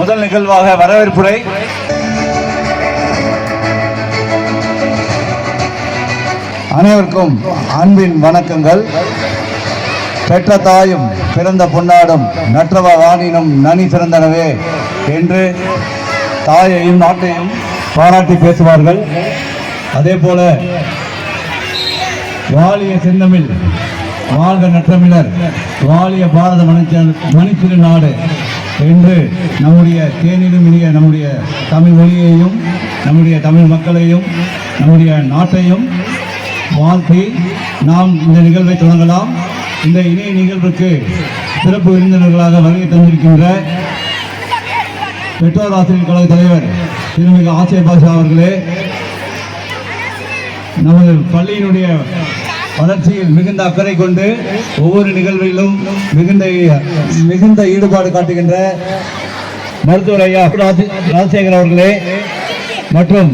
முதல் நிகழ்வாக வரவேற்புரை. அனைவருக்கும் அன்பின் வணக்கங்கள். பெற்ற தாயும் பிறந்த பொன்னாடும் நற்றவ வாணினும் நனி சிறந்தனவே என்று தாயையும் நாட்டையும் பாராட்டி பேசுவார்கள். அதே போல வாலிய செந்தமிழ் வாழ்க நற்றமிழர் வாலிய பாரத மனுஷன் மணித்திரு நாடு. என்று நம்முடைய தேனிலும் இனிய நம்முடைய தமிழ் மொழியையும் நம்முடைய தமிழ் மக்களையும் நம்முடைய நாட்டையும் வாழ்த்தி நாம் இந்த நிகழ்வை தொடங்கலாம். இந்த இணைய நிகழ்வுக்கு சிறப்பு விருந்தினர்களாக வருகை தந்திருக்கின்ற பெற்றோர் ஆசிரியர் கழக தலைவர் திருமிகு ஆசிய பாஷா அவர்களே நமது பள்ளியினுடைய வளர்ச்சியில் மிகுந்த அக்கறை கொண்டு ஒவ்வொரு நிகழ்விலும் மிகுந்த மிகுந்த ஈடுபாடு காட்டுகின்ற மருத்துவர் ஐயா ராஜசேகர் அவர்களே. மற்றும்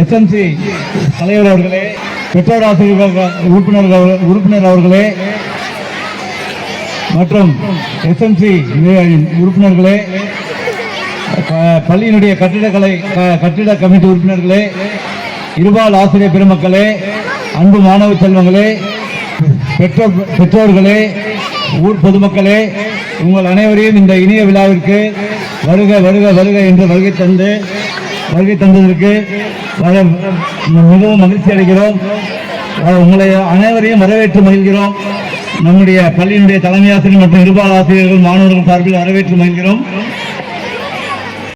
எஸ்எம்சி தலைவர் அவர்களே பெற்றோர் ஆசிரியர் உறுப்பினர்கள் உறுப்பினர் அவர்களே. மற்றும் எஸ்எம்சி உறுப்பினர்களே ப- பள்ளியினுடைய கட்டிடக்கலை கட்டிட கமிட்டி உறுப்பினர்களே. இருபால் ஆசிரியர் பெருமக்களே அன்பு மாணவ செல்வங்களே பெற்றோர் பெற்றோர்களே ஊர் பொதுமக்களே உங்கள் அனைவரையும் இந்த இனிய விழாவிற்கு வருக வருக வருக என்று வருகை தந்து வருகை தந்ததற்கு மிகவும் மகிழ்ச்சி அடைகிறோம். உங்களை அனைவரையும் வரவேற்று மகிழ்கிறோம். நம்முடைய பள்ளியினுடைய தலைமை ஆசிரியர் மற்றும் இருபால் ஆசிரியர்கள் மாணவர்கள் சார்பில் வரவேற்று மகிழ்கிறோம்.